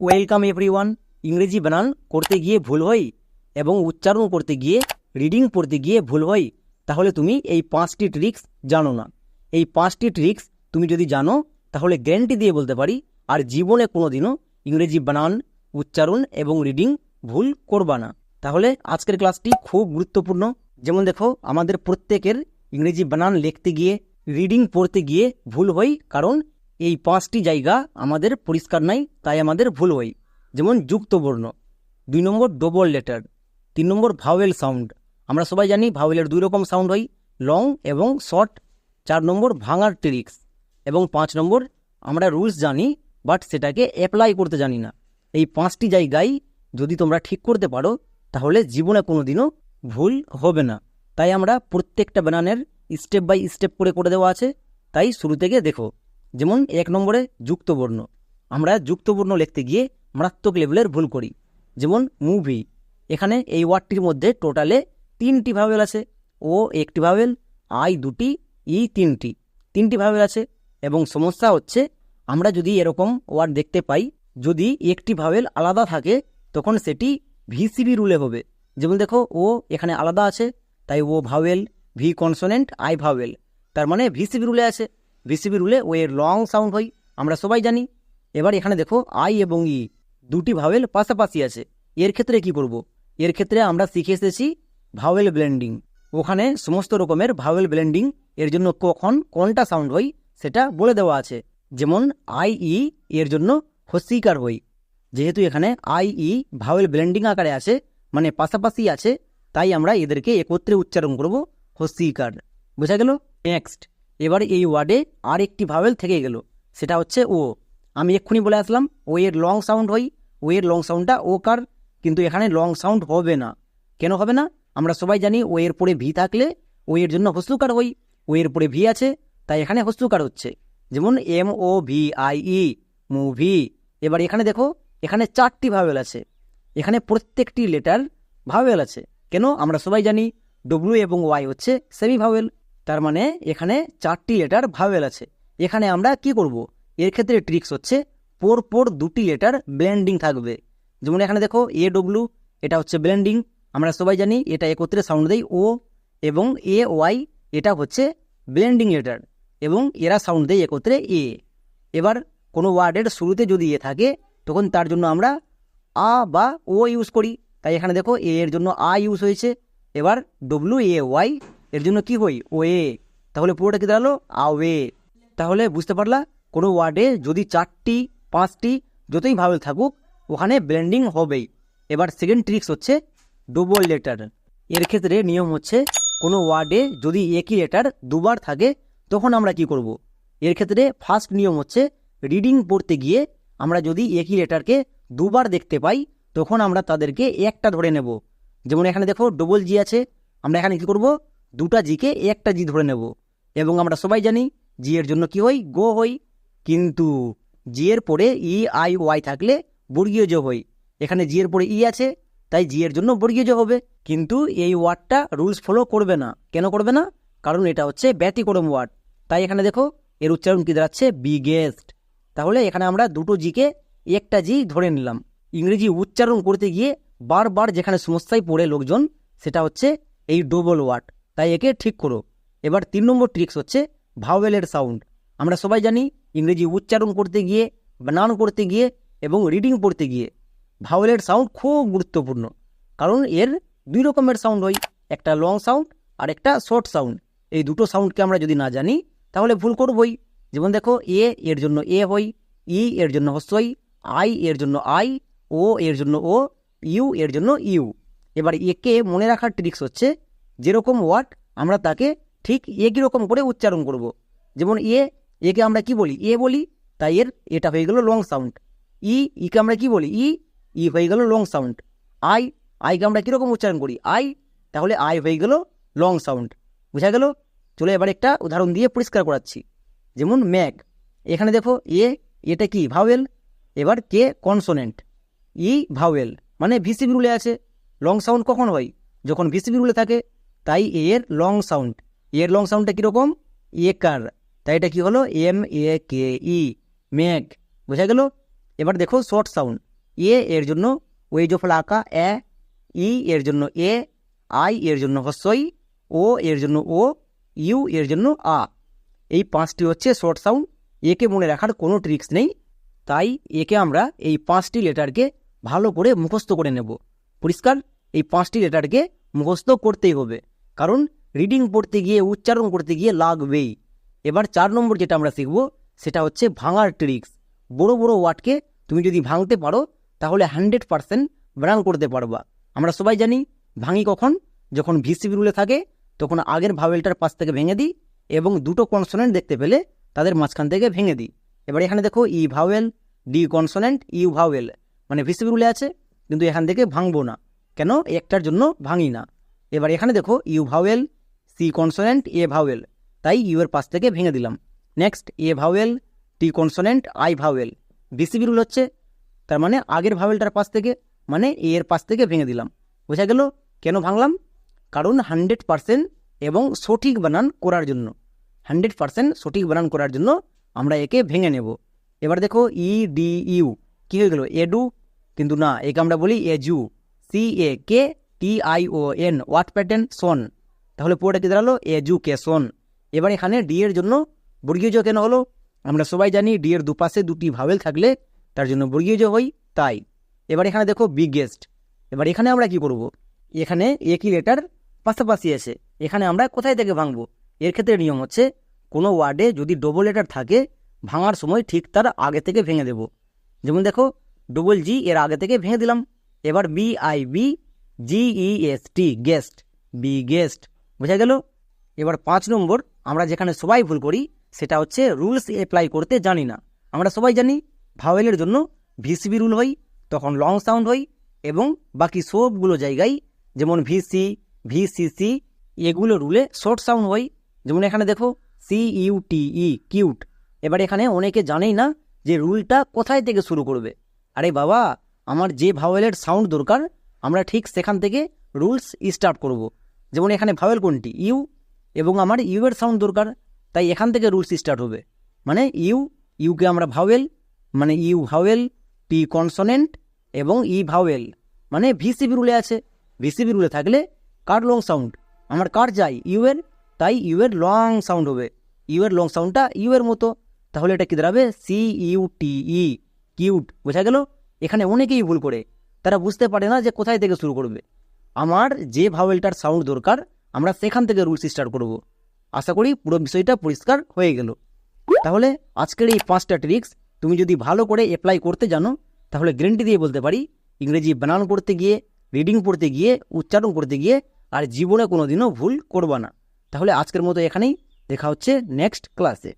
Welcome everyone ইংরেজি বানান করতে গিয়ে ভুল হয় এবং উচ্চারণ করতে গিয়ে রিডিং পড়তে গিয়ে ভুল হয়, তাহলে তুমি এই পাঁচটি ট্রিক্স জানো না। এই পাঁচটি ট্রিক্স তুমি যদি জানো, তাহলে গ্যারেন্টি দিয়ে বলতে পারি, আর জীবনে কোনোদিনও ইংরেজি বানান, উচ্চারণ এবং রিডিং ভুল করবা না। তাহলে আজকের ক্লাসটি খুব গুরুত্বপূর্ণ। যেমন দেখো, আমাদের প্রত্যেকের ইংরেজি বানান লিখতে গিয়ে রিডিং পড়তে গিয়ে ভুল হয়, কারণ এই পাঁচটি জায়গা আমাদের পরিষ্কার নাই, তাই আমাদের ভুল হয়। যেমন যুক্ত বর্ণ দুই নম্বর ডবল লেটার, তিন নম্বর ভাওয়েল সাউন্ড। আমরা সবাই জানি ভাওয়েলের দুই রকম সাউন্ড হয়, লং এবং শর্ট। চার নম্বর ভাঙার ট্রিক্স এবং পাঁচ নম্বর আমরা রুলস জানি, বাট সেটাকে অ্যাপ্লাই করতে জানি না। এই পাঁচটি জায়গায় যদি তোমরা ঠিক করতে পারো, তাহলে জীবনে কোনো দিনও ভুল হবে না। তাই আমরা প্রত্যেকটা বানানের স্টেপ বাই স্টেপ করে করে দেওয়া আছে। তাই শুরু থেকে দেখো। যেমন এক নম্বরে যুক্তবর্ণ। আমরা যুক্তবর্ণ লিখতে গিয়ে মারাত্মক লেভেলের ভুল করি। যেমন মুভি এখানে এই ওয়ার্ডটির মধ্যে টোটালে তিনটি ভাবেল আছে। ও একটি ভাবেল আই দুটি, ই তিনটি। তিনটি ভাবেল আছে এবং সমস্যা হচ্ছে আমরা যদি এরকম ওয়ার্ড দেখতে পাই, যদি একটি ভাবেল আলাদা থাকে, তখন সেটি ভিসিবি রুলে হবে। যেমন দেখো, ও এখানে আলাদা আছে, তাই O vowel V consonant I vowel তার মানে ভিসিবি রুলে আছে। ভিসিবি রুলে ও এর লং সাউন্ড হয়, আমরা সবাই জানি। এবার এখানে দেখো আই এবং ই দুটি ভাওয়েল পাশাপাশি আছে। এর ক্ষেত্রে কি করব। এর ক্ষেত্রে আমরা শিখে এসেছি ভাওয়েল ব্লেন্ডিং ওখানে সমস্ত রকমের ভাওয়েল ব্লেন্ডিং এর জন্য কখন কোনটা সাউন্ড হয়, সেটা বলে দেওয়া আছে। যেমন আই ই এর জন্য হস্যিকার হই। যেহেতু এখানে আই ই ভাওয়েল ব্লেন্ডিং আকারে আছে মানে পাশাপাশি আছে, তাই আমরা এদেরকে একত্রে উচ্চারণ করব হস্যিকার বোঝা গেল? নেক্সট এবার এই ওয়ার্ডে আর একটি ভাওয়েল থেকে গেল। সেটা হচ্ছে ও। আমি এক্ষুনি বলে আসলাম, ও এর লং সাউন্ড হয়, ও এর লং সাউন্ডটা ও কার, কিন্তু এখানে লং সাউন্ড হবে না। কেন হবে না? আমরা সবাই জানি ও এর পরে ভি থাকলে ও এর জন্য হস্যকার হই, ও এর পরে ভি আছে, তাই এখানে হস্যকার হচ্ছে। যেমন M O V I E movie এবার এখানে দেখো, এখানে চারটি ভাওয়েল আছে। এখানে প্রত্যেকটি লেটার ভাওয়েল আছে। কেন? আমরা সবাই জানি ডব্লিউ এবং ওয়াই হচ্ছে সেমি ভাওয়েল তার মানে এখানে চারটি লেটার ভাওয়েল আছে। এখানে আমরা কি করব? এর ক্ষেত্রে ট্রিক্স হচ্ছে, পর পর দুটি লেটার ব্লেন্ডিং থাকবে। যেমন এখানে দেখো এ ডব্লু এটা হচ্ছে ব্লেন্ডিং আমরা সবাই জানি এটা একত্রে সাউন্ড দেয় ও এবং এ ওয়াই এটা হচ্ছে ব্লেন্ডিং লেটার এবং এরা সাউন্ড দেয় একত্রে এ এবার কোনো ওয়ার্ডের শুরুতে যদি এ থাকে, তখন তার জন্য আমরা আ বা ও ইউজ করি। তাই এখানে দেখো এ এর জন্য আ ইউজ হয়েছে। এবার ডব্লিউ এ ওয়াই এর জন্য কি হই? ও এ তাহলে পুরোটা কি দাঁড়াল? আ ওয়ে তাহলে বুঝতে পারলা, কোনো ওয়ার্ডে যদি চারটি, পাঁচটি, যতই ভাবেল থাকুক, ওখানে ব্লেন্ডিং হবেই। এবার সেকেন্ড ট্রিক্স হচ্ছে ডবল লেটার এর ক্ষেত্রে নিয়ম হচ্ছে, কোনো ওয়ার্ডে যদি একই লেটার দুবার থাকে, তখন আমরা কি করব। এর ক্ষেত্রে ফার্স্ট নিয়ম হচ্ছে রিডিং পড়তে গিয়ে আমরা যদি একই লেটারকে দুবার দেখতে পাই, তখন আমরা তাদেরকে একটা ধরে নেব। যেমন এখানে দেখো ডবল জি আছে, আমরা এখানে কি করব? দুটা জিকে একটা জি ধরে নেব। এবং আমরা সবাই জানি জি এর জন্য কি হই? গো হই। কিন্তু জি এর পরে ই, আই, ওয়াই থাকলে বর্গীয় জ হই। এখানে জি এর পরে ই আছে, তাই জি এর জন্য বর্গীয় জ হবে। কিন্তু এই ওয়ার্ডটা রুলস ফলো করবে না। কেন করবে না? কারণ এটা হচ্ছে ব্যতিক্রম ওয়ার্ড। তাই এখানে দেখো, এর উচ্চারণ কি দাঁড়াচ্ছে? বিগেস্ট তাহলে এখানে আমরা দুটো জিকে একটা জি ধরে নিলাম। ইংরেজি উচ্চারণ করতে গিয়ে বারবার যেখানে সমস্যায় পড়ে লোকজন, সেটা হচ্ছে এই ডবল ওয়ার্ড তাই একে ঠিক করো। এবার তিন নম্বর ট্রিক্স হচ্ছে ভাওয়েলের সাউন্ড আমরা সবাই জানি ইংরেজি উচ্চারণ করতে গিয়ে, বানান করতে গিয়ে এবং রিডিং পড়তে গিয়ে ভাওয়েলের সাউন্ড খুব গুরুত্বপূর্ণ। কারণ এর দুই রকমের সাউন্ড হয়, একটা লং সাউন্ড আর একটা শর্ট সাউন্ড এই দুটো সাউন্ডকে আমরা যদি না জানি, তাহলে ভুল করবই। যেমন দেখো, এ এর জন্য এ হই ই এর জন্য হস্যই আই এর জন্য আই, ও এর জন্য ও, ইউ এর জন্য ইউ। এবার একে মনে রাখার ট্রিক্স হচ্ছে যেরকম ওয়ার্ড আমরা তাকে ঠিক একই রকম করে উচ্চারণ করব। যেমন এ, একে আমরা কি বলি? এ বলি, তাই এর, এটা হয়ে গেল লং সাউন্ড ই, ইকে আমরা কি বলি? ই ই হয়ে গেল লং সাউন্ড আই, আইকে আমরা কীরকম উচ্চারণ করি? আই, তাহলে আই হয়ে গেল লং সাউন্ড বুঝা গেল? চলো এবার একটা উদাহরণ দিয়ে পরিষ্কার করাচ্ছি। যেমন ম্যাক এখানে দেখো, এ, এটা কি? ভাওয়েল এবার কে? কনসোনেন্ট ই ভাওয়েল মানে ভিসিবি রুলে আছে। লং সাউন্ড কখন হয়? যখন ভিসিবি রুলে থাকে তাই এর লং সাউন্ড এর লং সাউন্ডটা কীরকম? এ কার তাই এটা কি হলো? এম এ কে ই ম্যাগ বোঝা গেল? এবার দেখো শর্ট সাউন্ড এ এর জন্য ওয়েজ অফ আঁকা এ ই এর জন্য এ আই এর জন্য হস্যই। ও এর জন্য ও ইউ এর জন্য আ এই পাঁচটি হচ্ছে শর্ট সাউন্ড একে মনে রাখার কোনো ট্রিক্স নেই। তাই একে আমরা এই পাঁচটি লেটারকে ভালো করে মুখস্থ করে নেব। পরিষ্কার? এই পাঁচটি লেটারকে মুখস্থ করতেই হবে। কারণ রিডিং পড়তে গিয়ে, উচ্চারণ করতে গিয়ে লাগবেই। এবার চার নম্বর যেটা আমরা শিখব, সেটা হচ্ছে ভাঙার ট্রিক্স বড় বড় ওয়ার্ডকে তুমি যদি ভাঙতে পারো, তাহলে হান্ড্রেড পারসেন্ট ব্রান করতে পারবা। আমরা সবাই জানি, ভাঙি কখন? যখন ভিসিবি রুলে থাকে, তখন আগের ভাওয়েলটার পাশ থেকে ভেঙে দিই এবং দুটো কনসোনেন্ট দেখতে পেলে তাদের মাঝখান থেকে ভেঙে দিই। এবার এখানে দেখো E vowel D consonant U vowel মানে ভিসিবি রুলে আছে, কিন্তু এখান থেকে ভাঙবো না। কেন? একটার জন্য ভাঙি না। এবার এখানে দেখো U vowel C consonant A vowel তাই ইউ এর পাশ থেকে ভেঙে দিলাম। Next A vowel T consonant I vowel BCB rule হচ্ছে, তার মানে আগের ভাওয়েলটার পাশ থেকে মানে এ এর পাশ থেকে ভেঙে দিলাম। বোঝা গেল? কেন ভাঙলাম? কারণ হান্ড্রেড পারসেন্ট এবং সঠিক বানান করার জন্য। হান্ড্রেড পারসেন্ট সঠিক বানান করার জন্য আমরা একে ভেঙে নেব। এবার দেখো ই ডি ইউ কী হয়ে গেল? এডু কিন্তু না, একে আমরা বলি এজু C A K T I O N what pattern সন তাহলে পুরোটা কি দাঁড়াল? এজুকেশন এবার এখানে ডি এর জন্য বর্গীয় জ কেন হলো? আমরা সবাই জানি ডি এর দুপাশে দুটি ভাবেল থাকলে তার জন্য বর্গীয় জ হই তাই। এবার এখানে দেখো বিগেস্ট। এবার এখানে আমরা কি করব? এখানে একই লেটার? পাশাপাশি আছে। এখানে আমরা কোথায় থেকে ভাঙবো? এর ক্ষেত্রে নিয়ম হচ্ছে, কোনো ওয়ার্ডে যদি ডবল লেটার থাকে, ভাঙার সময় ঠিক তার আগে থেকে ভেঙে দেব। যেমন দেখো ডবল জি এর আগে থেকে ভেঙে দিলাম। এবার B I B G E S T guest B guest বোঝা গেল? এবার পাঁচ নম্বর, আমরা যেখানে সবাই ভুল করি, সেটা হচ্ছে রুলস অ্যাপ্লাই করতে জানি না। আমরা সবাই জানি ভাওয়েলের জন্য ভিসিবি রুল হয়, তখন লং সাউন্ড হয়, এবং বাকি সবগুলো জায়গায় যেমন ভিসি ভিসিসি এগুলো রুলে শর্ট সাউন্ড হয়। যেমন এখানে দেখো সি ইউ কিউট এবার এখানে অনেকে জানেই না যে রুলটা কোথায় থেকে শুরু করবে। আরে বাবা, আমার যে ভাওয়েলের সাউন্ড দরকার আমরা ঠিক সেখান থেকে রুলস স্টার্ট করব। যেমন এখানে ভাওয়েল কোনটি? ইউ এবং আমার ইউ এর সাউন্ড দরকার, তাই এখান থেকে রুলস স্টার্ট হবে। মানে ইউ, ইউকে আমরা ভাওয়েল মানে ইউ ভাওয়েল পি কনসোনেন্ট এবং ই ভাওয়েল মানে ভিসিবি রুলে আছে। ভিসিবি রুলে থাকলে কার লং সাউন্ড আমার কার যাই ইউ এর, তাই ইউ এর লং সাউন্ড হবে। ইউ এর লং সাউন্ডটা ইউ এর মতো। তাহলে এটা কি দাঁড়াবে? C U T E cute বোঝা গেল? এখানে অনেকেই ভুল করে। তারা বুঝতে পারে না যে কোথায় থেকে শুরু করবে। আমার যে ভাওয়েলটার সাউন্ড দরকার, আমরা সেখান থেকে রুলস স্টার্ট করব। আশা করি পুরো বিষয়টা পরিষ্কার হয়ে গেল। তাহলে আজকের এই পাঁচটা ট্রিক্স তুমি যদি ভালো করে অ্যাপ্লাই করতে জানো, তাহলে গ্যারেন্টি দিয়ে বলতে পারি, ইংরেজি বানান করতে গিয়ে রিডিং পড়তে গিয়ে, উচ্চারণ করতে গিয়ে, আর জীবনে কোনো দিনও ভুল করবা না। তাহলে আজকের মতো এখানেই, দেখা হচ্ছে নেক্সট ক্লাসে